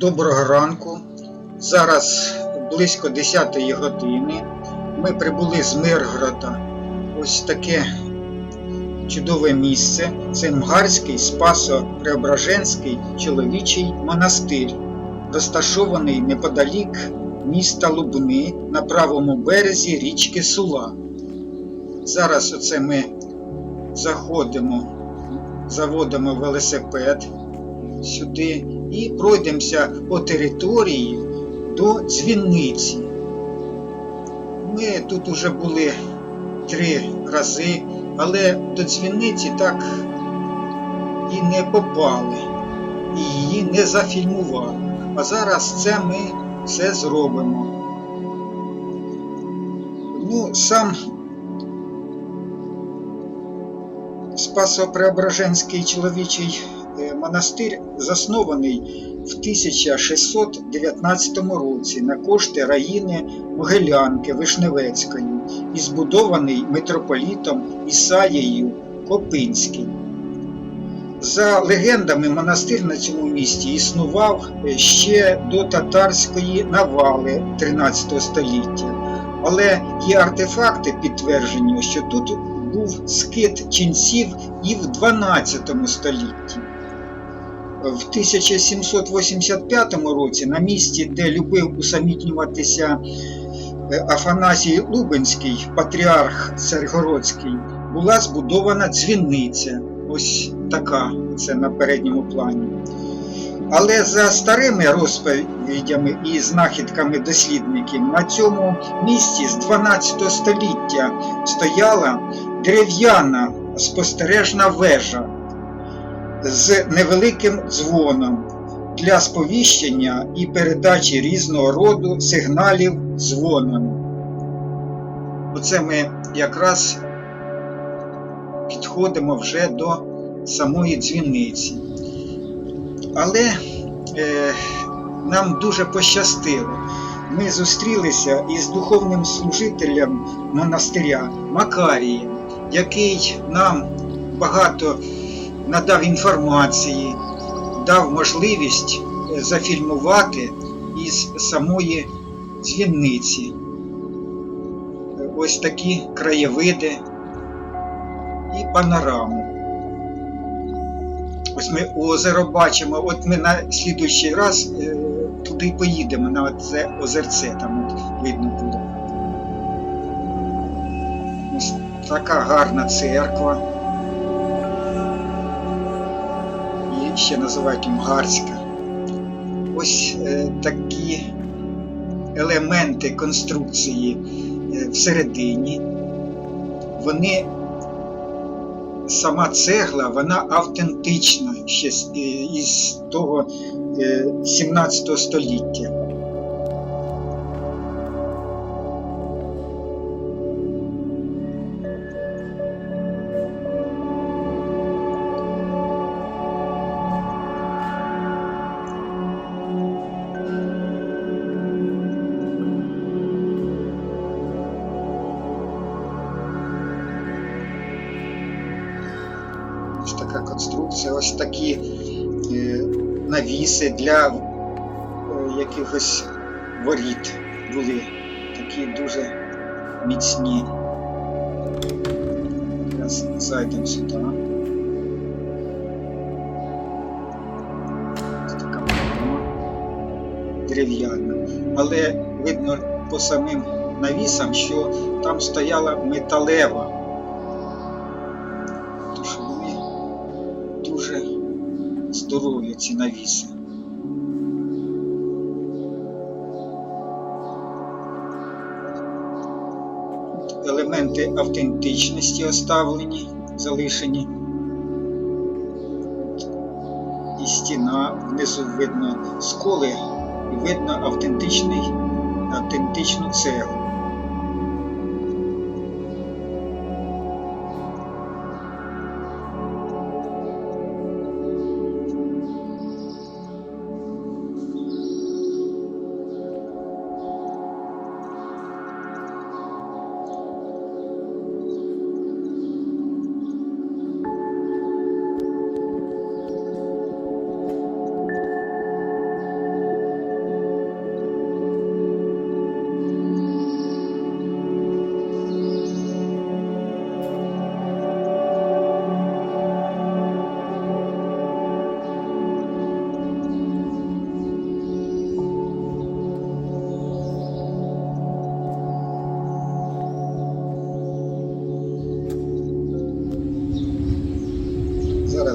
Доброго ранку. Зараз близько 10 години. Ми прибули з Миргорода. Ось таке чудове місце. Це Мгарський Спасо-Преображенський чоловічий монастир, розташований неподалік міста Лубни на правому березі річки Сула. Зараз оце ми заходимо, заводимо велосипед сюди і пройдемося по території до дзвіниці. Ми тут уже були три рази, але до дзвіниці так і не попали, і її не зафільмували. А зараз це ми все зробимо. Ну, сам Спасо-Преображенський чоловічий монастир заснований в 1619 році на кошти Раїни Могилянки Вишневецької і збудований митрополітом Ісаєю Копинським. За легендами, монастир на цьому місці існував ще до татарської навали 13 століття, але є артефакти підтвердження, що тут був скит ченців і в 12 столітті. В 1785 році, на місці, де любив усамітнюватися е, Афанасій Лубенський, патріарх Царгородський, була збудована дзвіниця. Ось така, це на передньому плані. Але за старими розповідями і знахідками дослідників на цьому місці з 12 століття стояла дерев'яна спостережна вежа з невеликим дзвоном для сповіщення і передачі різного роду сигналів дзвонами. Оце ми якраз підходимо вже до самої дзвіниці. Але е, нам дуже пощастило. Ми зустрілися із духовним служителем монастиря Макарієм, який нам багато надав інформації, дав можливість е, зафільмувати із самої дзвіниці. Е, Ось такі краєвиди і панораму. Ось ми озеро бачимо, от ми на слідуючий раз е, туди поїдемо, на це озерце там от видно буде. Ось така гарна церква. Ще називають Мгарська. Ось е, такі елементи конструкції е, всередині. Вони сама цегла, вона автентична ще е, із того е, 17 століття. Конструкція, ось такі е, навіси для е, якихось воріт були. Такі дуже міцні. Зараз зайдемо сюди. Ось така дерев'яна. Але видно по самим навісам, що там стояла металева. Здорові ці навіси. Елементи автентичності оставлені, залишені. І стіна внизу видно сколи, і видно автентичний, автентичну цеглу.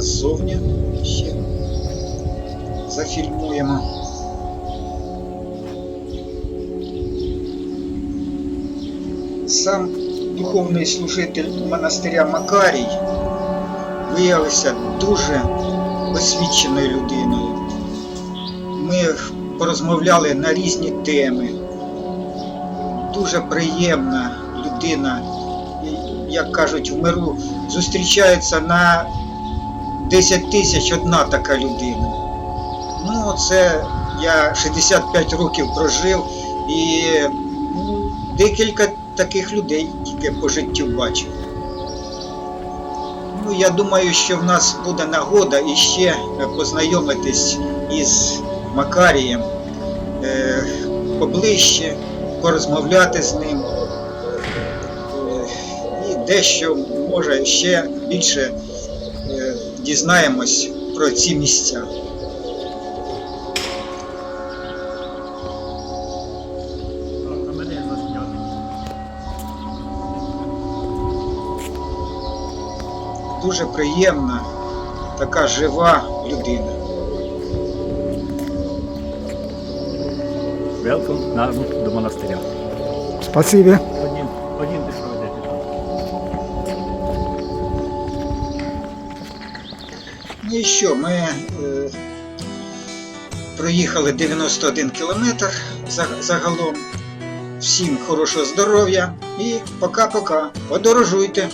Ззовні ще зафільмуємо. Сам духовний служитель монастиря Макарій виявився дуже освіченою людиною. Ми порозмовляли на різні теми. Дуже приємна людина, як кажуть, в миру зустрічається на 10 тисяч одна така людина. Ну, це я 65 років прожив і ну, декілька таких людей тільки по життю бачив. Ну, я думаю, що в нас буде нагода іще познайомитись із Макарієм е, поближче, порозмовляти з ним. Е, і дещо, може, ще більше дізнаємось про ці місця. А мене засняти. Дуже приємна, така жива людина. Велком на, до монастиря. Спасибі. І що, ми е, проїхали 91 кілометр загалом. Всім хорошого здоров'я і пока-пока. Подорожуйте.